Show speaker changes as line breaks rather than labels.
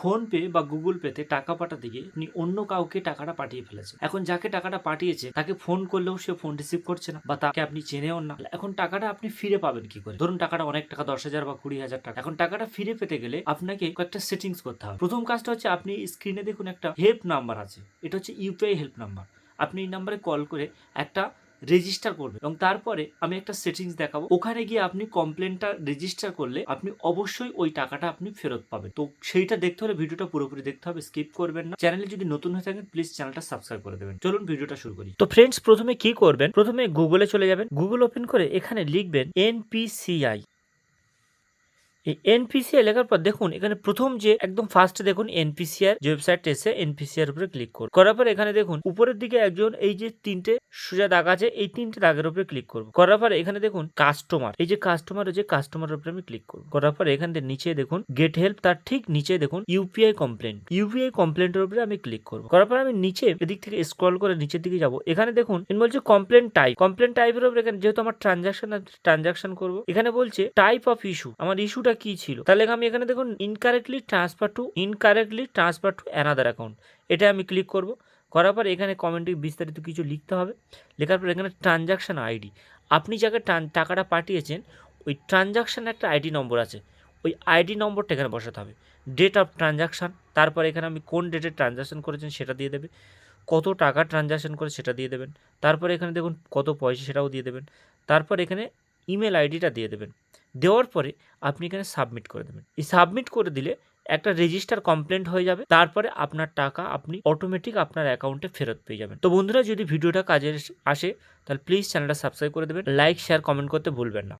Phone pay বা Google পেতে টাকা পাঠাতে গিয়ে উনি অন্য কাউকে টাকাটা পাঠিয়ে ফেলেছে এখন যাকে টাকাটা পাঠিয়েছে, তাকে ফোন করলেও সে ফোন রিসিভ করছে না বা তাকে আপনি চেনেও না। এখন টাকাটা আপনি ফিরে পাবেন কি করে? ধরুন টাকাটা অনেক টাকা, দশ হাজার বা কুড়ি হাজার টাকা। এখন টাকাটা ফিরে পেতে গেলে আপনাকে কয়েকটা সেটিংস করতে হবে। প্রথম কাজটা হচ্ছে আপনি স্ক্রিনে দেখুন একটা হেল্প নাম্বার আছে। এটা হচ্ছে ইউপিআই হেল্প নাম্বার। আপনি এই নাম্বারে কল করে একটা রেজিস্টার করবেন এবং তারপরে আমি একটা সেটিংস দেখাবো। ওখানে গিয়ে আপনি কমপ্লেনটা রেজিস্টার করলে আপনি অবশ্যই ওই টাকাটা আপনি ফেরত পাবেন। তো সেইটা দেখতে হলে ভিডিওটা পুরোপুরি দেখতে হবে স্কিপ করবেন না। চ্যানেলে যদি নতুন হয়ে থাকেন প্লিজ চ্যানেলটা সাবস্ক্রাইব করে দেবেন। চলুন ভিডিওটা শুরু করি। তো ফ্রেন্ডস প্রথমে কি করবেন? প্রথমে গুগলে চলে যাবেন। গুগল ওপেন করে এখানে লিখবেন এনপিসিআই এই এনপিসিআই লেখার পর দেখুন, এখানে প্রথম যে একদম ফার্স্টে দেখুন এনপিসিআর যে ওয়েবসাইট এসে এনপিসিআর উপরে ক্লিক করুন। করার পর এখানে দেখুন, উপরের দিকে একজন এই যে তিনটে সোজা দাগ আছে, এই তিনটে দাগের উপরে ক্লিক করব করার পর এখানে দেখুন কাস্টমার এই যে কাস্টমার যে কাস্টমার উপরে আমি ক্লিক করব করার পর এখান থেকে নিচে দেখুন গেট হেল্প তার ঠিক নিচে দেখুন ইউপিআই কমপ্লেন ইউপিআই কমপ্লেন্টের উপরে আমি ক্লিক করব। করার পর আমি নিচে এদিক থেকে স্ক্রল করে নিচের দিকে যাব। এখানে দেখুন বলছে কমপ্লেন টাইপ কমপ্লেন টাইপের উপরে এখানে যেহেতু আমার ট্রানজাকশন ট্রানজাকশন করব, এখানে বলছে টাইপ অফ ইস্যু আমার ইস্যুটা কি ছিল? তাহলে আমি এখানে দেখুন incorrectly transfer to incorrectly transfer to another account এটা আমি ক্লিক করব। করার পর এখানে কমেন্টে বিস্তারিত কিছু লিখতে হবে। লেখার পর এখানে ট্রানজাকশন আইডি আপনি যাকে টাকাটা পাঠিয়েছেন, ওই ট্রানজাকশান একটা আইডি নম্বর আছে। ওই আইডি নম্বরটা এখানে বসাতে হবে। ডেট অফ ট্রানজাকশান তারপর এখানে আমি কোন ডেটে ট্রানজাকশান করেছেন সেটা দিয়ে দেবে। কত টাকা ট্রানজাকশান করে সেটা দিয়ে দেবেন। তারপর এখানে দেখুন, কত পয়সা সেটাও দিয়ে দেবেন। তারপর এখানে ইমেল আইডিটা দিয়ে দেবেন। দেওয়ার পরে আপনি এখানে সাবমিট করে দেবেন। এই সাবমিট করে দিলে একটা রেজিস্টার কমপ্লেন্ট হয়ে যাবে। তারপরে আপনার টাকা আপনি অটোমেটিক আপনার অ্যাকাউন্টে ফেরত পেয়ে যাবেন। তো বন্ধুরা, যদি ভিডিওটা কাজে আসে তাহলে প্লিজ চ্যানেলটা সাবস্ক্রাইব করে দেবেন। লাইক শেয়ার কমেন্ট করতে ভুলবেন না।